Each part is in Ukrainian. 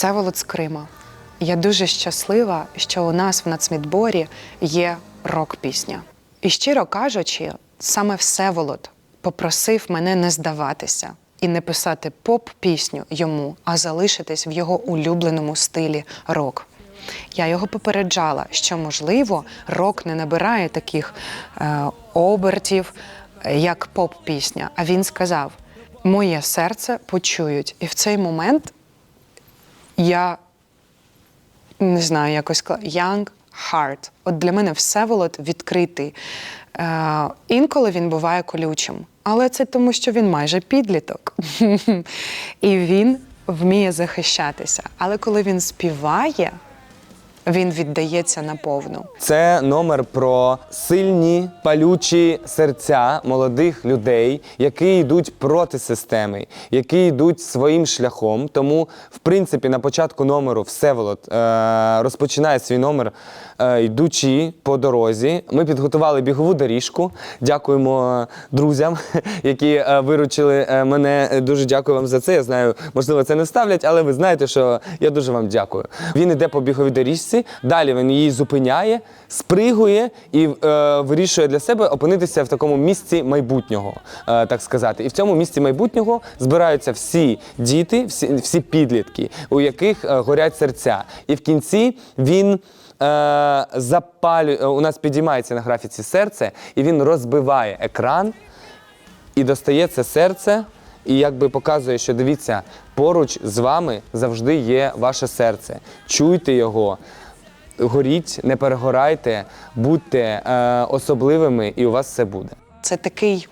Всеволод з Крима. Я дуже щаслива, що у нас в нацмідборі є рок-пісня. І щиро кажучи, саме Всеволод попросив мене не здаватися і не писати поп-пісню йому, а залишитись в його улюбленому стилі рок. Я його попереджала, що можливо рок не набирає таких е, обертів, е, як поп-пісня. А він сказав: Моє серце почують. І в цей момент я не знаю, якось young heart. От для мене Всеволод відкритий. Е, інколи він буває колючим, але це тому, що він майже підліток. І він вміє захищатися. Але коли він співає, він віддається наповну. Це номер про сильні палючі серця молодих людей, які йдуть проти системи, які йдуть своїм шляхом. Тому, в принципі, на початку номеру Всеволод е, розпочинає свій номер, е, йдучи по дорозі. Ми підготували бігову доріжку. Дякуємо друзям, які е, виручили е, мене. Е, Дуже дякую вам за це. Я знаю, можливо, це не ставлять, але ви знаєте, що я дуже вам дякую. Він іде по біговій доріжці, далі він її зупиняє, спригує і е, вирішує для себе опинитися в такому місці майбутнього, е, так сказати. І в цьому місці майбутнього збираються всі діти, всі, всі підлітки, у яких е, горять серця. І в кінці він. Е, запалює, е, у нас підіймається на графіці серце, і він розбиває екран і достає це серце, і якби показує, що дивіться, поруч з вами завжди є ваше серце. Чуйте його, горіть, не перегорайте, будьте е, особливими, і у вас все буде. Це такий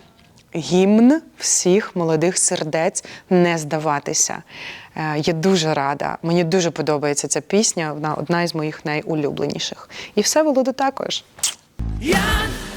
гімн всіх молодих сердець не здаватися. Е, Я дуже рада. Мені дуже подобається ця пісня. Вона одна із моїх найулюбленіших. І все Володу також. Young